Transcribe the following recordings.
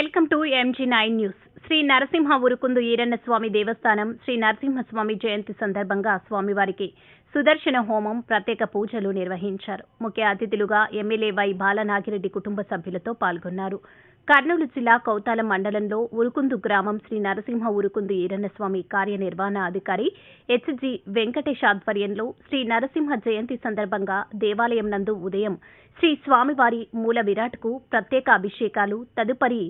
Welcome to MG nine news. Shri Narasimha Urukundu Eranna Swamy దేవస్థానం శ్రీ నరసింహస్వామి జయంతి సందర్భంగా స్వామివారికి సుదర్శన హోమం ప్రత్యేక పూజలు నిర్వహించారు. ముఖ్య అతిథులుగా ఎమ్మెల్యే వై బాలనాగిరెడ్డి కుటుంబ సభ్యులతో పాల్గొన్నారు. కర్నూలు జిల్లా కౌతాల మండలంలో ఉరుకుందు గ్రామం శ్రీ నరసింహ ఉరుకుందు ఈరన్నస్వామి కార్యనిర్వహణ అధికారి హెచ్జి వెంకటేష్ ఆధ్వర్యంలో శ్రీ నరసింహ జయంతి సందర్భంగా దేవాలయం నందు ఉదయం శ్రీ స్వామివారి మూల విరాట్కు ప్రత్యేక అభిషేకాలు తదుపరి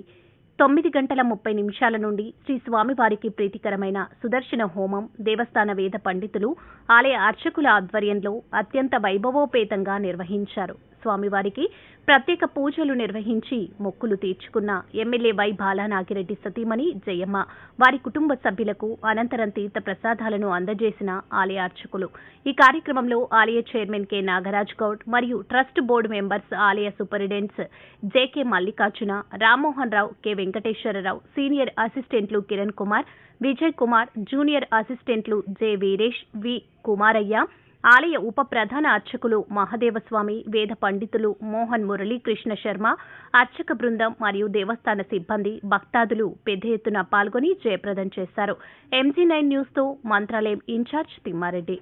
తొమ్మిది గంటల ముప్పై నిమిషాల నుండి శ్రీ స్వామివారికి ప్రీతికరమైన సుదర్శన హోమం దేవస్థాన వేద పండితులు ఆలయ అర్చకుల ఆధ్వర్యంలో అత్యంత వైభవోపేతంగా నిర్వహించారు. స్వామివారికి ప్రత్యేక పూజలు నిర్వహించి మొక్కులు తీర్చుకున్న ఎమ్మెల్యే వై బాలానాగిరెడ్డి సతీమణి జయమ్మ వారి కుటుంబ సభ్యులకు అనంతరం తీర్థ ప్రసాదాలను అందజేసిన ఆలయ అర్చకులు. ఈ కార్యక్రమంలో ఆలయ చైర్మన్ కె. నాగరాజ్ గౌడ్ మరియు ట్రస్ట్ బోర్డు మెంబర్స్ ఆలయ superintendents JK Mallikarjuna Rammohan Rao K. Venkateswararao senior అసిస్టెంట్లు కిరణ్ కుమార్ విజయ్ కుమార్ జూనియర్ అసిస్టెంట్లు జె. వీరేష్ వి. కుమారయ్య ఆలయ ఉప ప్రధాన అర్చకులు మహదేవస్వామి వేద పండితులు మోహన్ మురళీకృష్ణ శర్మ అర్చక బృందం మరియు దేవస్థాన సిబ్బంది భక్తాదులు పెద్ద ఎత్తున పాల్గొని జయప్రదం చేశారు. ఎంజీ నైన్ న్యూస్తో మంత్రాలయం ఇన్ఛార్జ్ తిమ్మారెడ్డి.